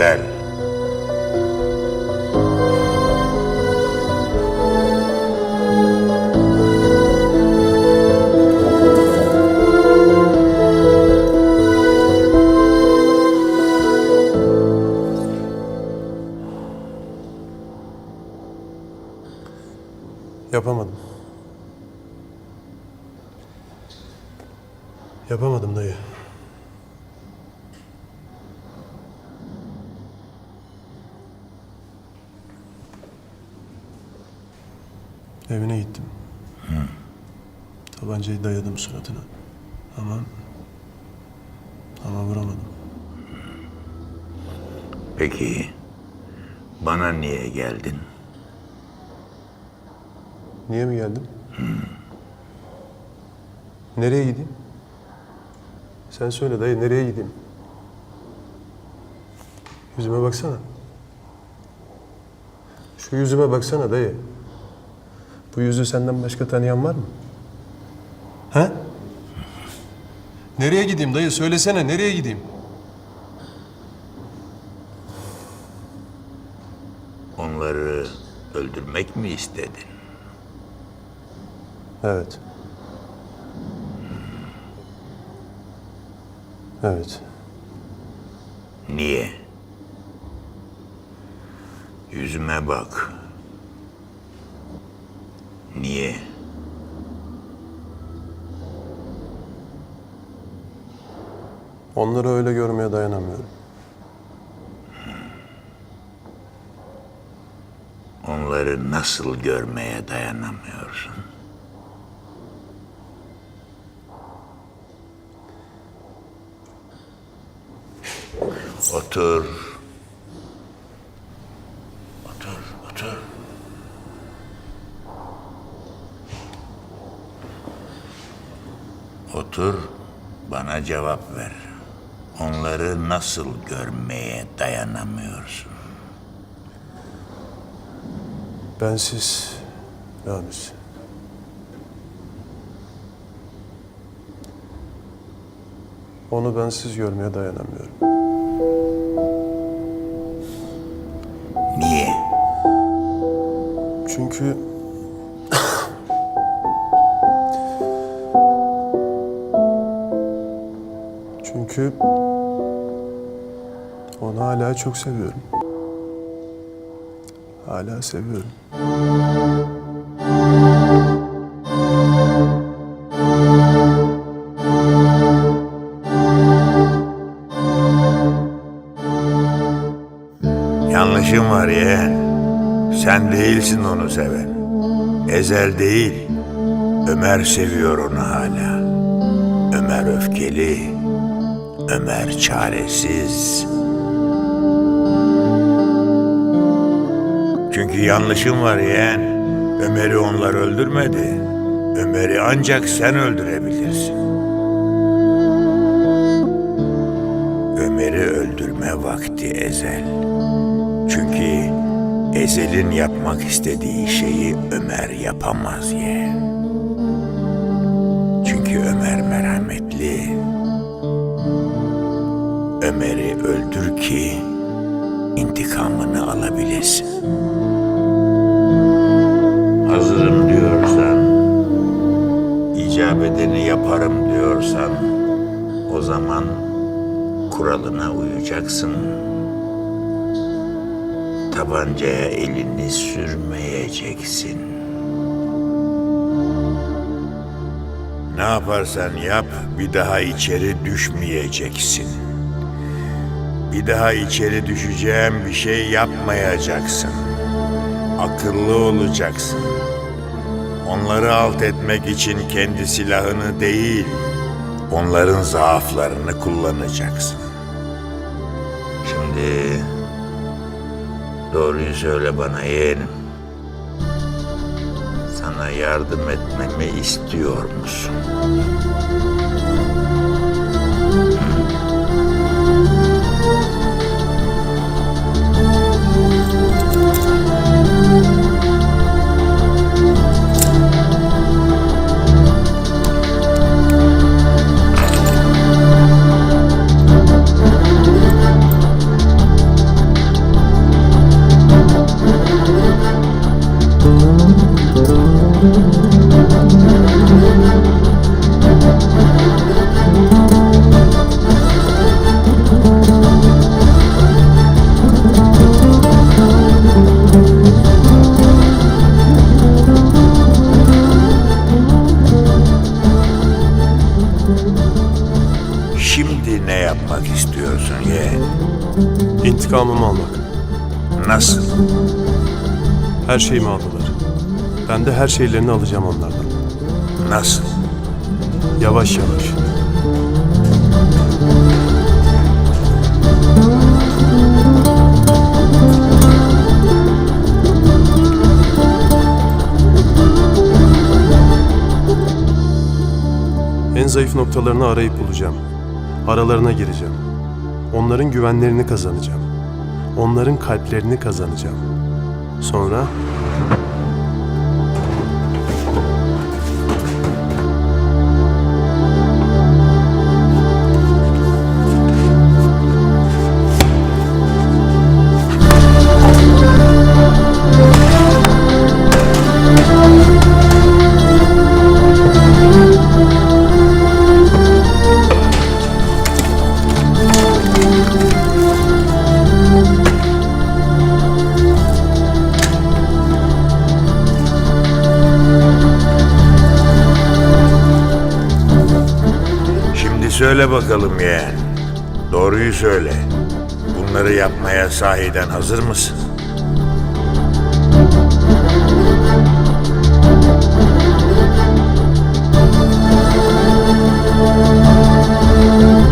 Ezel. Yapamadım. Yapamadım dayı. Evine gittim. Tabancayı dayadım suratına. Ama... Ama vuramadım. Peki bana niye geldin? Niye mi geldim? Nereye gideyim? Sen söyle dayı nereye gideyim? Yüzüme baksana. Şu yüzüme baksana dayı. Bu yüzü senden başka tanıyan var mı? He? Nereye gideyim dayı? Söylesene nereye gideyim? Onları öldürmek mi istedin? Evet. Evet. Niye? Yüzüme bak. Niye? Onları öyle görmeye dayanamıyorum. Onları nasıl görmeye dayanamıyorsun? Otur. Otur, otur. Otur, bana cevap ver. Onları nasıl görmeye dayanamıyorsun? Bensiz Ramiz. Onu bensiz görmeye dayanamıyorum. Niye? Çünkü Çünkü onu hala çok seviyorum. Hala seviyorum. Yanlışım var yeğen. Sen değilsin onu seven. Ezel değil. Ömer seviyor onu hala. Ömer öfkeli. Ömer çaresiz. Çünkü yanlışım var yeğen. Ömer'i onlar öldürmedi. Ömer'i ancak sen öldürebilirsin. Ömer'i öldürme vakti Ezel. Çünkü Ezel'in yapmak istediği şeyi Ömer yapamaz ye. Ömer'i öldür ki intikamını alabilesin. Hazırım diyorsan, icap edeni yaparım diyorsan, o zaman kuralına uyacaksın. Tabancaya elini sürmeyeceksin. Ne yaparsan yap bir daha içeri düşmeyeceksin. Bir daha içeri düşeceğim bir şey yapmayacaksın. Akıllı olacaksın. Onları alt etmek için kendi silahını değil, onların zaaflarını kullanacaksın. Şimdi doğruyu söyle bana yeğenim. Sana yardım etmemi istiyor musun? İntikamımı almak. Nasıl? Her şeyimi aldılar. Ben de her şeylerini alacağım onlardan. Nasıl? Yavaş yavaş. En zayıf noktalarını arayıp bulacağım. Aralarına gireceğim. Onların güvenlerini kazanacağım. Onların kalplerini kazanacağım. Sonra söyle bakalım yeğen. Doğruyu söyle. Bunları yapmaya sahiden hazır mısın?